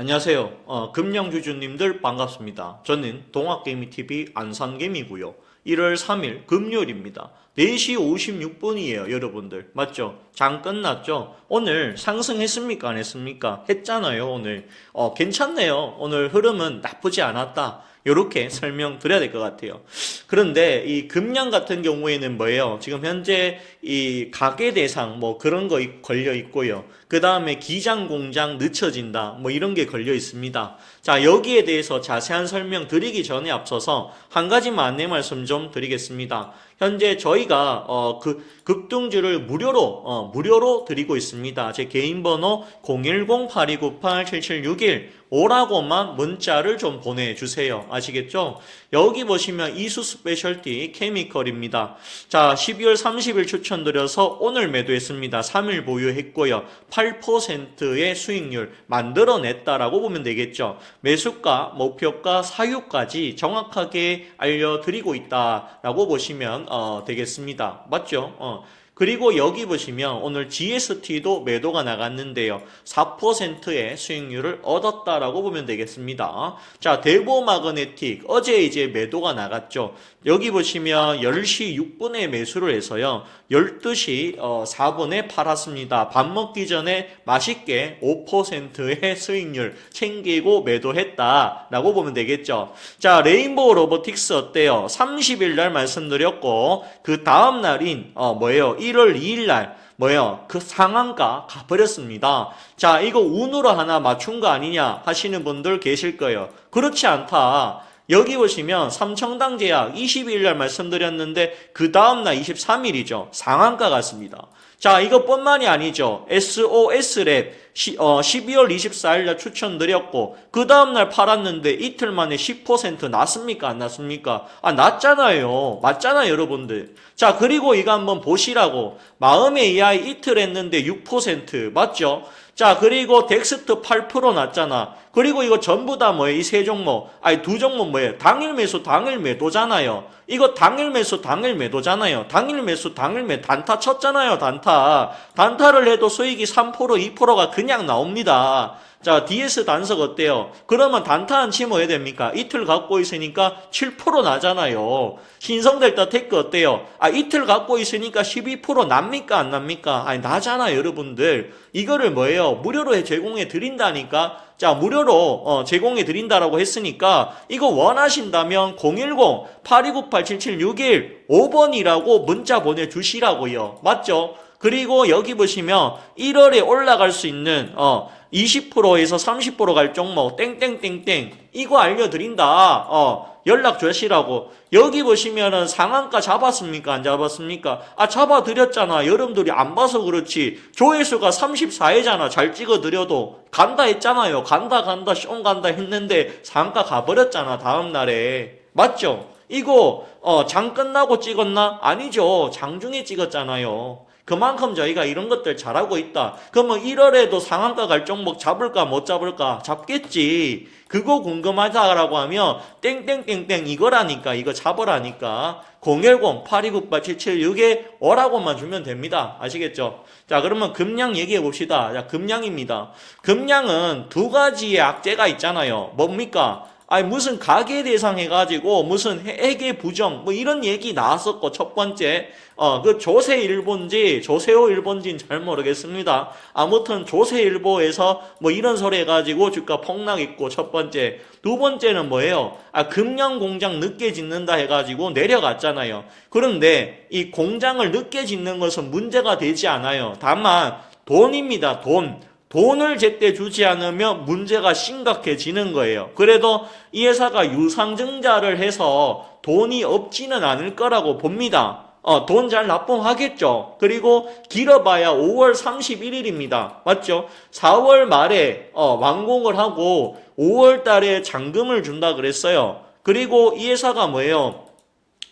안녕하세요. 어, 금양주주님들 반갑습니다. 저는 동학개미TV 안산개미고요. 1월 3일 금요일입니다. 4시 56분이에요, 여러분들. 맞죠? 장 끝났죠? 오늘 상승했습니까? 안 했습니까? 했잖아요, 오늘. 어, 괜찮네요. 오늘 흐름은 나쁘지 않았다. 이렇게 설명드려야 될 것 같아요. 그런데 이 금양 같은 경우에는 뭐예요? 지금 현재 이 가계 대상 뭐 그런 거 이- 걸려 있고요. 그 다음에 기장 공장 늦춰진다 뭐 이런 게 걸려 있습니다. 자 여기에 대해서 자세한 설명 드리기 전에 앞서서 한 가지만 안내 말씀 좀 드리겠습니다. 현재 저희가 어 그 급등주를 무료로 어 무료로 드리고 있습니다. 제 개인 번호 010-8298-7761 오라고만 문자를 좀 보내주세요. 아시겠죠? 여기 보시면 이수 스페셜티 케미컬입니다. 자, 12월 30일 추천드려서 오늘 매도했습니다. 3일 보유했고요. 8%의 수익률 만들어냈다라고 보면 되겠죠. 매수가, 목표가, 사유까지 정확하게 알려드리고 있다라고 보시면 어, 되겠습니다. 맞죠? 어. 그리고 여기 보시면 오늘 GST도 매도가 나갔는데요. 4%의 수익률을 얻었다라고 보면 되겠습니다. 자, 대보 마그네틱 어제 이제 매도가 나갔죠. 여기 보시면 10시 6분에 매수를 해서요. 12시 어, 4분에 팔았습니다. 밥 먹기 전에 맛있게 5%의 수익률 챙기고 매도했다라고 보면 되겠죠. 자, 레인보우 로보틱스 어때요? 30일 날 말씀드렸고 그 다음 날인 어 뭐예요? 1월 2일 날 뭐예요? 그 상한가 가버렸습니다. 자, 이거 운으로 하나 맞춘 거 아니냐 하시는 분들 계실 거예요. 그렇지 않다. 여기 보시면 삼청당 제약 22일 날 말씀드렸는데 그 다음 날 23일이죠. 상한가 같습니다. 자, 이것뿐만이 아니죠. SOS랩 시, 어, 12월 24일 날 추천드렸고 그 다음 날 팔았는데 이틀 만에 10% 났습니까? 안 났습니까? 아, 났잖아요. 맞잖아요, 여러분들. 자, 그리고 이거 한번 보시라고. 마음의 이하이 이틀 했는데 6% 맞죠? 자, 그리고 덱스트 8% 났잖아. 그리고 이거 전부 다 뭐예요? 이 세 종목. 아니, 두 종목 뭐예요? 당일 매수, 당일 매도잖아요. 이거 당일 매수, 당일 매도잖아요. 당일 매수, 당일 매 단타 쳤잖아요, 단타. 단타를 해도 수익이 3%, 2%가 그냥 나옵니다. 자, DS 단석 어때요? 그러면 단타 안 치면 왜 됩니까? 이틀 갖고 있으니까 7% 나잖아요. 신성델타 테크 어때요? 아, 이틀 갖고 있으니까 12% 납니까? 안 납니까? 아니, 나잖아요, 여러분들. 이거를 뭐예요? 무료로 해- 제공해 드린다니까? 자, 무료로 어, 제공해 드린다라고 했으니까 이거 원하신다면 010-8298-7761 5번이라고 문자 보내주시라고요. 맞죠? 그리고 여기 보시면 1월에 올라갈 수 있는 어 20%에서 30%갈 종목 땡땡땡땡 이거 알려드린다. 어 연락 주시라고 여기 보시면은 상한가 잡았습니까 안 잡았습니까? 아 잡아드렸잖아. 여러분들이 안 봐서 그렇지. 조회수가 34회잖아. 잘 찍어드려도 간다 했잖아요. 간다 간다 숑 간다 했는데 상한가 가버렸잖아. 다음 날에 맞죠? 이거 어, 장 끝나고 찍었나? 아니죠. 장 중에 찍었잖아요. 그만큼 저희가 이런 것들 잘하고 있다. 그러면 1월에도 상한가 갈 종목 잡을까 못 잡을까? 잡겠지. 그거 궁금하다라고 하면 땡땡땡땡 이거라니까 이거 잡으라니까 010-8298-776에 오라고만 주면 됩니다. 아시겠죠? 자 그러면 금량 얘기해 봅시다. 자 금량입니다. 금량은 두 가지의 악재가 있잖아요. 뭡니까? 아니 무슨 가계 대상 해가지고 무슨 회계 부정 뭐 이런 얘기 나왔었고 첫 번째 어 그 조세일보인지 조세호일보인지는 잘 모르겠습니다. 아무튼 조세 일보에서 뭐 이런 소리 해가지고 주가 폭락 있고 첫 번째 두 번째는 뭐예요? 아 금양 공장 늦게 짓는다 해가지고 내려갔잖아요. 그런데 이 공장을 늦게 짓는 것은 문제가 되지 않아요. 다만 돈입니다. 돈. 돈을 제때 주지 않으면 문제가 심각해지는 거예요. 그래도 이 회사가 유상증자를 해서 돈이 없지는 않을 거라고 봅니다. 어, 돈 잘 납품하겠죠. 그리고 길어봐야 5월 31일입니다. 맞죠? 4월 말에 어, 완공을 하고 5월 달에 잔금을 준다 그랬어요. 그리고 이 회사가 뭐예요?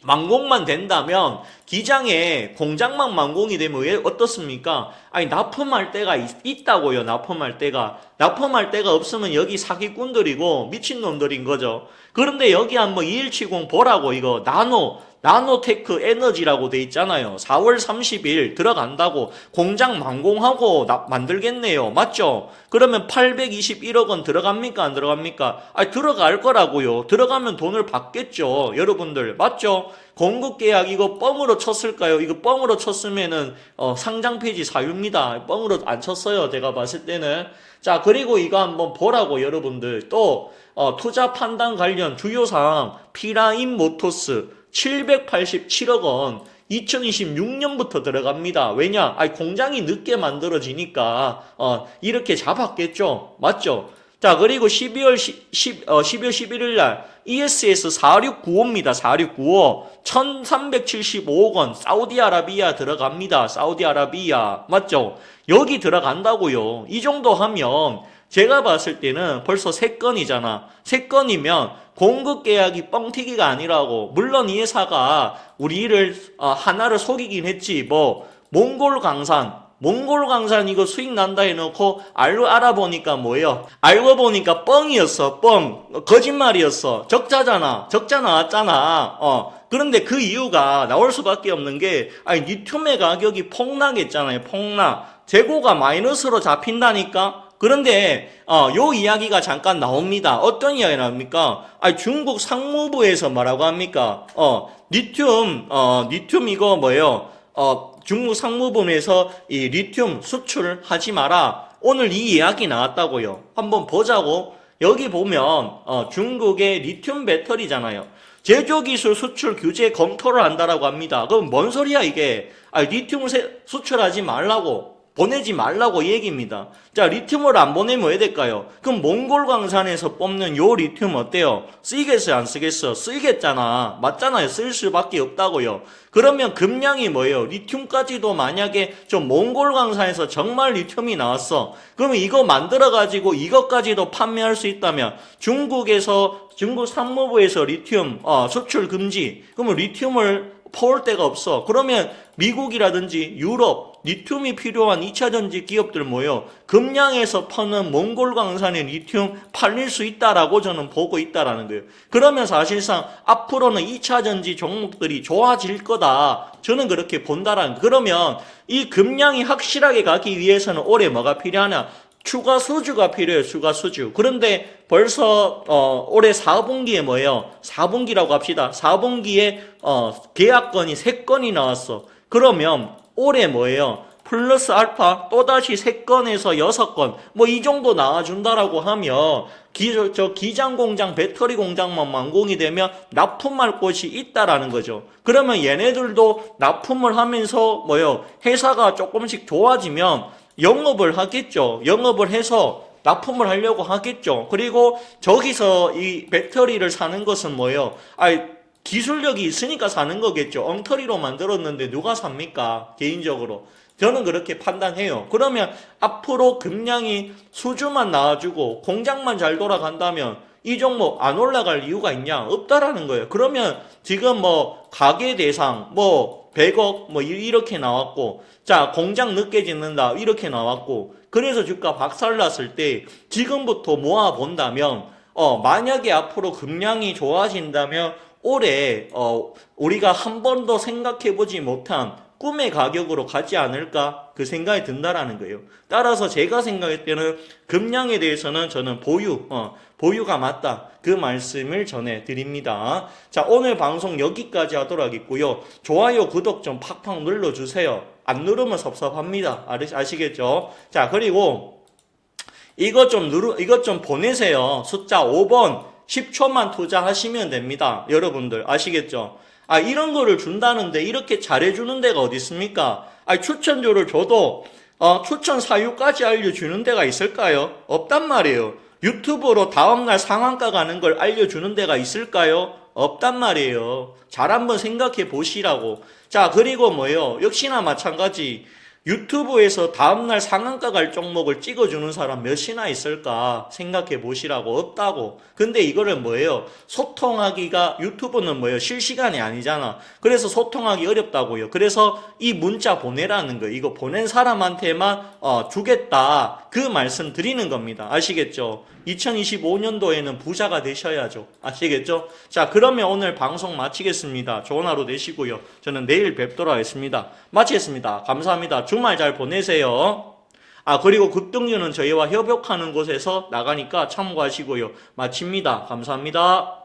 만공만 된다면 기장에 공장만 만공이 되면 왜 어떻습니까? 아니 납품할 때가 있, 다고요 납품할 때가 납품할 때가 없으면 여기 사기꾼들이고 미친놈들인 거죠. 그런데 여기 한번 2170 보라고 이거 나노 나노테크 에너지라고 돼 있잖아요. 4월 30일 들어간다고 공장 완공하고 나- 만들겠네요. 맞죠? 그러면 821억 원 들어갑니까? 안 들어갑니까? 아, 들어갈 거라고요. 들어가면 돈을 받겠죠. 여러분들. 맞죠? 공급 계약 이거 뻥으로 쳤을까요? 이거 뻥으로 쳤으면은 어, 상장 폐지 사유입니다. 뻥으로 안 쳤어요. 제가 봤을 때는. 자, 그리고 이거 한번 보라고 여러분들. 또 어, 투자 판단 관련 주요 사항 피라인 모토스 787억 원 2026년부터 들어갑니다. 왜냐? 아니, 공장이 늦게 만들어지니까 어, 이렇게 잡았겠죠. 맞죠? 자, 그리고 12월 10, 10, 어, 12월 11일 날 ESS 4695입니다. 4695. 1375억 원 사우디아라비아 들어갑니다. 사우디아라비아. 맞죠? 여기 들어간다고요. 이 정도 하면 제가 봤을 때는 벌써 세 건이잖아. 세 건이면 공급 계약이 뻥튀기가 아니라고. 물론 이 회사가 우리를 어, 하나를 속이긴 했지. 뭐 몽골 강산, 몽골 강산 이거 수익 난다 해놓고 알고 알아보니까 뭐예요? 알고 보니까 뻥이었어. 뻥. 거짓말이었어. 적자잖아. 적자 나왔잖아. 어. 그런데 그 이유가 나올 수밖에 없는 게 아니 리튬의 가격이 폭락했잖아요. 폭락. 재고가 마이너스로 잡힌다니까. 그런데 어, 요 이야기가 잠깐 나옵니다. 어떤 이야기 나옵니까? 아, 중국 상무부에서 뭐라고 합니까? 어, 리튬, 어, 리튬 이거 뭐예요? 어, 중국 상무부에서 이 리튬 수출하지 마라. 오늘 이 이야기 나왔다고요. 한번 보자고. 여기 보면 어, 중국의 리튬 배터리잖아요. 제조기술 수출 규제 검토를 한다라고 합니다. 그럼 뭔 소리야 이게? 아, 리튬을 세- 수출하지 말라고. 보내지 말라고 얘기입니다. 자, 리튬을 안 보내면 왜 될까요? 그럼 몽골 광산에서 뽑는 요 리튬 어때요? 쓰이겠어요? 안 쓰겠어? 쓰이겠잖아. 맞잖아요. 쓸 수밖에 없다고요. 그러면 금량이 뭐예요? 리튬까지도 만약에 좀 몽골 광산에서 정말 리튬이 나왔어. 그러면 이거 만들어가지고 이것까지도 판매할 수 있다면 중국에서, 중국 상무부에서 리튬, 어, 수출 금지. 그러면 리튬을 퍼올 데가 없어. 그러면 미국이라든지 유럽 리튬이 필요한 2차 전지 기업들 뭐요? 금량에서 퍼는 몽골 광산의 리튬 팔릴 수 있다라고 저는 보고 있다라는 거예요. 그러면 사실상 앞으로는 2차 전지 종목들이 좋아질 거다. 저는 그렇게 본다라는 거예요. 그러면 이 금량이 확실하게 가기 위해서는 올해 뭐가 필요하냐? 추가 수주가 필요해요. 추가 수주. 그런데 벌써 어, 올해 4분기에 뭐예요? 4분기라고 합시다. 4분기에 어, 계약건이 3건이 나왔어. 그러면 올해 뭐예요? 플러스 알파 또다시 3건에서 6건 뭐 이 정도 나와준다라고 하면 기, 저 기장 공장 배터리 공장만 완공이 되면 납품할 곳이 있다라는 거죠. 그러면 얘네들도 납품을 하면서 뭐요? 회사가 조금씩 좋아지면 영업을 하겠죠. 영업을 해서 납품을 하려고 하겠죠. 그리고 저기서 이 배터리를 사는 것은 뭐예요? 아, 기술력이 있으니까 사는 거겠죠. 엉터리로 만들었는데 누가 삽니까? 개인적으로. 저는 그렇게 판단해요. 그러면 앞으로 금량이 수주만 나와주고 공장만 잘 돌아간다면 이 종목 안 올라갈 이유가 있냐? 없다라는 거예요. 그러면 지금 뭐 가계 대상 뭐 100억 뭐 이- 이렇게 나왔고 자 공장 늦게 짓는다 이렇게 나왔고 그래서 주가 박살났을 때 지금부터 모아 본다면 어 만약에 앞으로 금량이 좋아진다면 올해 어 우리가 한 번도 생각해 보지 못한 꿈의 가격으로 가지 않을까 그 생각이 든다라는 거예요. 따라서 제가 생각할 때는 금량에 대해서는 저는 보유, 어, 보유가 맞다. 그 말씀을 전해 드립니다. 자, 오늘 방송 여기까지 하도록 하겠고요. 좋아요, 구독 좀 팍팍 눌러주세요. 안 누르면 섭섭합니다. 아시- 아시겠죠? 자, 그리고 이것 좀 누르, 이것 좀 보내세요. 숫자 5번 10초만 투자하시면 됩니다. 여러분들 아시겠죠? 아, 이런 거를 준다는데 이렇게 잘해주는 데가 어디 있습니까? 아, 추천료를 줘도 어, 추천 사유까지 알려주는 데가 있을까요? 없단 말이에요. 유튜브로 다음날 상한가 가는 걸 알려주는 데가 있을까요? 없단 말이에요. 잘 한번 생각해 보시라고. 자, 그리고 뭐예요? 역시나 마찬가지. 유튜브에서 다음날 상한가 갈 종목을 찍어주는 사람 몇이나 있을까 생각해 보시라고 없다고. 근데 이거를 뭐예요? 소통하기가 유튜브는 뭐예요? 실시간이 아니잖아. 그래서 소통하기 어렵다고요. 그래서 이 문자 보내라는 거 이거 보낸 사람한테만 어, 주겠다. 그 말씀 드리는 겁니다. 아시겠죠? 2025년도에는 부자가 되셔야죠. 아시겠죠? 자, 그러면 오늘 방송 마치겠습니다. 좋은 하루 되시고요. 저는 내일 뵙도록 하겠습니다. 마치겠습니다. 감사합니다. 주말 잘 보내세요. 아, 그리고 급등주는 저희와 협력하는 곳에서 나가니까 참고하시고요. 마칩니다. 감사합니다.